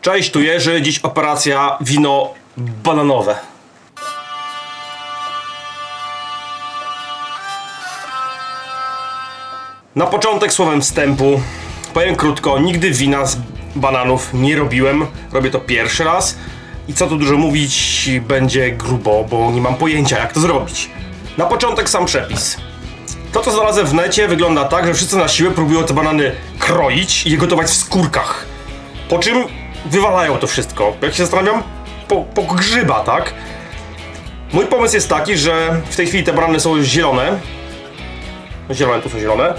Cześć, tu Jerzy. Dziś operacja wino bananowe. Na początek słowem wstępu powiem krótko, nigdy wina z bananów nie robiłem. Robię to pierwszy raz. I co tu dużo mówić, będzie grubo, bo nie mam pojęcia jak to zrobić. Na początek sam przepis. To, co znalazłem w necie, wygląda tak, że wszyscy na siłę próbują te banany kroić i je gotować w skórkach. Po czym wywalają to wszystko. Jak się zastanawiam, po, po grzyba, tak? Mój pomysł jest taki, że w tej chwili te banany są zielone. Zielone, tu są zielone.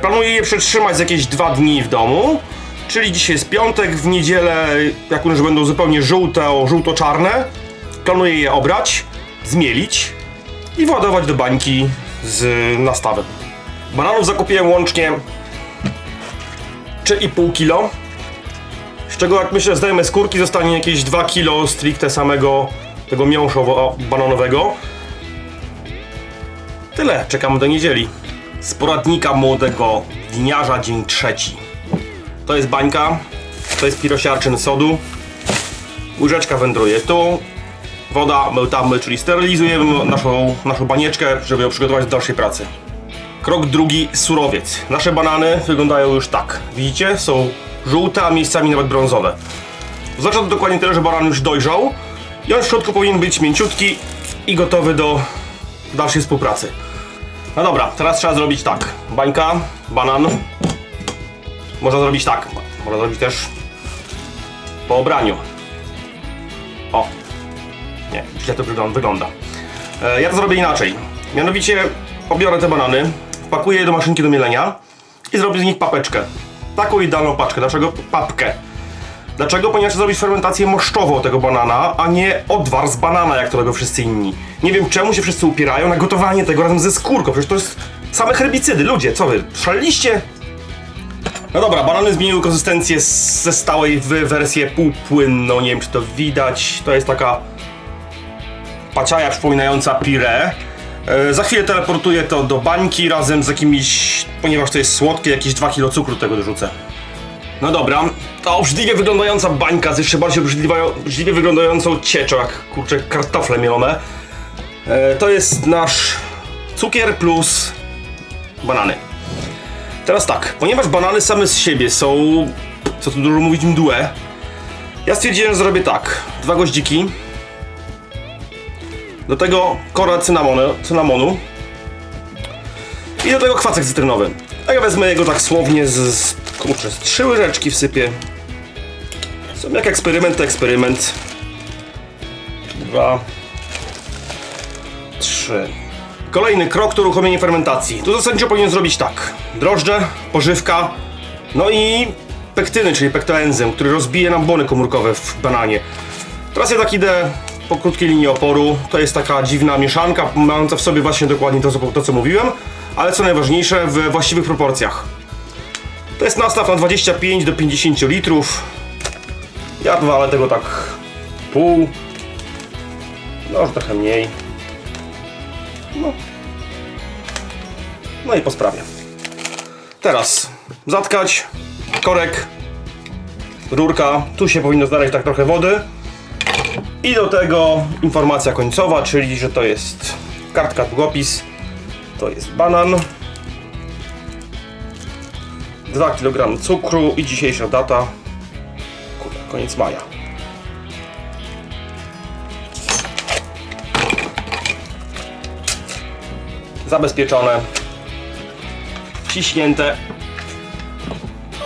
Planuję je przetrzymać z jakieś dwa dni w domu. Czyli dzisiaj jest piątek, w niedzielę, jak już będą zupełnie żółte, żółto-czarne, planuję je obrać, zmielić i władować do bańki z nastawem. Bananów zakupiłem łącznie 3,5 kg, z czego jak myślę zdejmę skórki zostanie jakieś 2 kg stricte samego tego miąższu o- bananowego. Tyle, czekamy do niedzieli. Z poradnika młodego winiarza dzień trzeci. To jest bańka, to jest pirosiarczyn sodu. Łyżeczka wędruje tu, woda, mełtamy, czyli sterylizujemy naszą, naszą banieczkę, żeby ją przygotować do dalszej pracy. Krok drugi, surowiec. Nasze banany wyglądają już tak. Widzicie? Są żółte, a miejscami nawet brązowe. Oznacza to dokładnie tyle, że banan już dojrzał i on w środku powinien być mięciutki i gotowy do dalszej współpracy. No dobra, teraz trzeba zrobić tak. Bańka, banan. Można zrobić tak. Można zrobić też po obraniu. O, nie, źle to wygląda-. E, ja to zrobię inaczej. Mianowicie pobiorę te banany, wpakuję je do maszynki do mielenia i zrobię z nich papeczkę. Taką idealną paczkę. Dlaczego papkę? Dlaczego? Ponieważ zrobić fermentację moszczową tego banana, a nie odwar z banana, jak to robią wszyscy inni. Nie wiem czemu się wszyscy upierają na gotowanie tego razem ze skórką. Przecież to jest same herbicydy. Ludzie, co wy? Szaleliście? No dobra, banany zmieniły konsystencję ze stałej w wersję półpłynną. Nie wiem, czy to widać. To jest taka paciaja przypominająca pire. E, za chwilę teleportuję to do bańki razem z jakimiś, ponieważ to jest słodkie, jakieś 2 kg cukru tego dorzucę. No dobra, ta obrzydliwie wyglądająca bańka z jeszcze bardziej obrzydliwie wyglądającą cieczą, jak kurczę kartofle mielone. E, to jest nasz cukier plus banany. Teraz tak, ponieważ banany same z siebie są, co tu dużo mówić, mdłe, ja stwierdziłem, że zrobię tak. Dwa goździki, do tego kora cynamonu, cynamonu i do tego kwasek cytrynowy. A ja wezmę jego tak słownie z, z kurczę, z trzy łyżeczki wsypię. Są jak eksperyment, to eksperyment. Dwa. Trzy. Kolejny krok to uruchomienie fermentacji. Tu zasadniczo powinien zrobić tak. Drożdże, pożywka, no i pektyny, czyli pektoenzym, który rozbije nam błony komórkowe w bananie. Teraz ja tak idę po krótkiej linii oporu. To jest taka dziwna mieszanka, mająca w sobie właśnie dokładnie to, to, co mówiłem, ale co najważniejsze, w właściwych proporcjach. To jest nastaw na 25 do 50 litrów. Ja walę tego tak pół. No, już trochę mniej. No. No i po sprawie. Teraz zatkać, korek, rurka. Tu się powinno znaleźć tak trochę wody. I do tego informacja końcowa, czyli że to jest kartka długopis, to jest banan, 2 kg cukru i dzisiejsza data, kurde, koniec maja. Zabezpieczone, ciśnięte,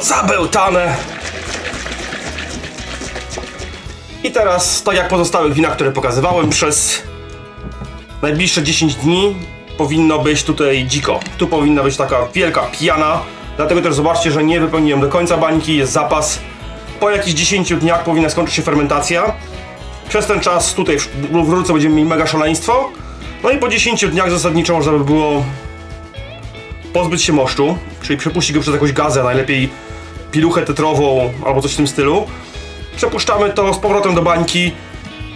zabełtane. I teraz, tak jak pozostałych winach, które pokazywałem, przez najbliższe 10 dni powinno być tutaj dziko. Tu powinna być taka wielka piana. Dlatego też zobaczcie, że nie wypełniłem do końca bańki, jest zapas. Po jakichś 10 dniach powinna skończyć się fermentacja. Przez ten czas tutaj w rurce będziemy mieli mega szaleństwo. No i po 10 dniach zasadniczo można by było pozbyć się moszczu, czyli przepuścić go przez jakąś gazę, najlepiej piluchę tetrową albo coś w tym stylu. Przepuszczamy to z powrotem do bańki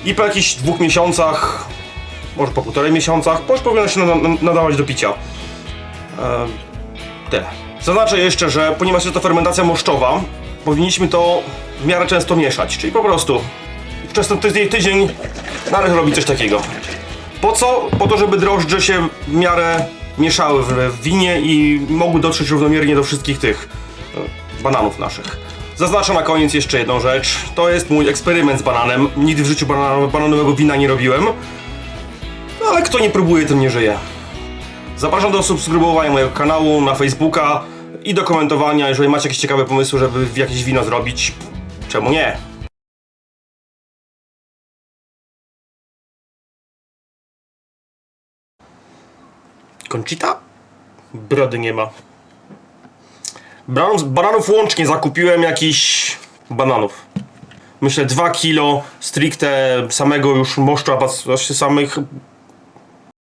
i po jakichś dwóch miesiącach, może po półtorej miesiącach, już powinno się nada- nadawać do picia. Ehm, tyle. Zaznaczę jeszcze, że ponieważ jest to fermentacja moszczowa, powinniśmy to w miarę często mieszać, czyli po prostu przez ten tydzień, tydzień należy robić coś takiego. Po co? Po to, żeby drożdże się w miarę mieszały w, w winie i mogły dotrzeć równomiernie do wszystkich tych e, bananów naszych. Zaznaczę na koniec jeszcze jedną rzecz. To jest mój eksperyment z bananem. Nigdy w życiu banan bananowego wina nie robiłem. No, ale kto nie próbuje, ten nie żyje. Zapraszam do subskrybowania mojego kanału na Facebooka i do komentowania, jeżeli macie jakieś ciekawe pomysły, żeby jakieś wino zrobić. Czemu nie? Conchita? Brody nie ma. Bananów, bananów łącznie zakupiłem jakiś bananów. Myślę 2 kilo stricte samego już moszczu, samych